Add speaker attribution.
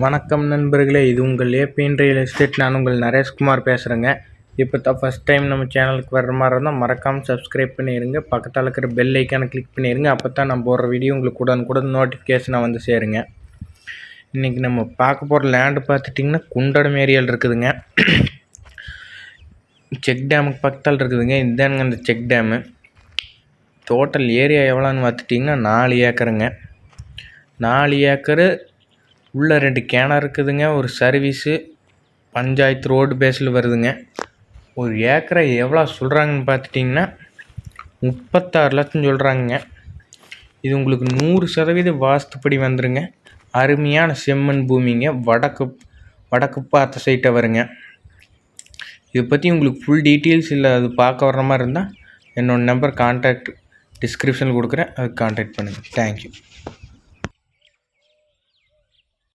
Speaker 1: வணக்கம் நண்பர்களே இது உங்கள் ஏபிஎன் ரியல் எஸ்டேட் நான் உங்கள் நரேஷ்குமார் பேசுகிறேங்க இப்போ தான் ஃபஸ்ட் டைம் நம்ம சேனலுக்கு வர்ற மாதிரி இருந்தால் மறக்காமல் சப்ஸ்கிரைப் பண்ணிடுங்க பக்கத்தில் இருக்கிற பெல் ஐக்கானை கிளிக் பண்ணிடுங்க அப்போ தான் நம்ம போடுற வீடியோ உங்களுக்கு உடனுக்குடன் நோட்டிஃபிகேஷனாக வந்து சேருங்க. இன்றைக்கி நம்ம பார்க்க போகிற லேண்டு பார்த்துட்டிங்கன்னா குண்டடம் ஏரியாவில் இருக்குதுங்க. செக் டேமுக்கு பக்கத்தால் இருக்குதுங்க. இதுதானுங்க அந்த செக் டேமு டோட்டல் ஏரியா எவ்வளோன்னு பார்த்துட்டிங்கன்னா நாலு ஏக்கருங்க. நாலு ஏக்கரு உள்ளே ரெண்டு கேனர் இருக்குதுங்க ஒரு சர்வீஸு பஞ்சாயத்து ரோடு பேஸில் வருதுங்க. ஒரு ஏக்கரை எவ்வளோ சொல்கிறாங்கன்னு பார்த்துட்டிங்கன்னா முப்பத்தாறு லட்சம் சொல்கிறாங்கங்க இது உங்களுக்கு நூறு சதவீத வாஸ்துப்படி வந்துருங்க. அருமையான செம்மண் பூமிங்க. வடக்கு வடக்கு பார்த்த சைட்டை வருங்க. இதை பற்றி உங்களுக்கு ஃபுல் டீட்டெயில்ஸ் இல்லை அது பார்க்க வர்ற மாதிரி இருந்தால் என்னோடய நம்பர் கான்டாக்ட் டிஸ்கிரிப்ஷனில் கொடுக்குறேன். அதுக்கு கான்டாக்ட் பண்ணுங்கள் தேங்க்யூ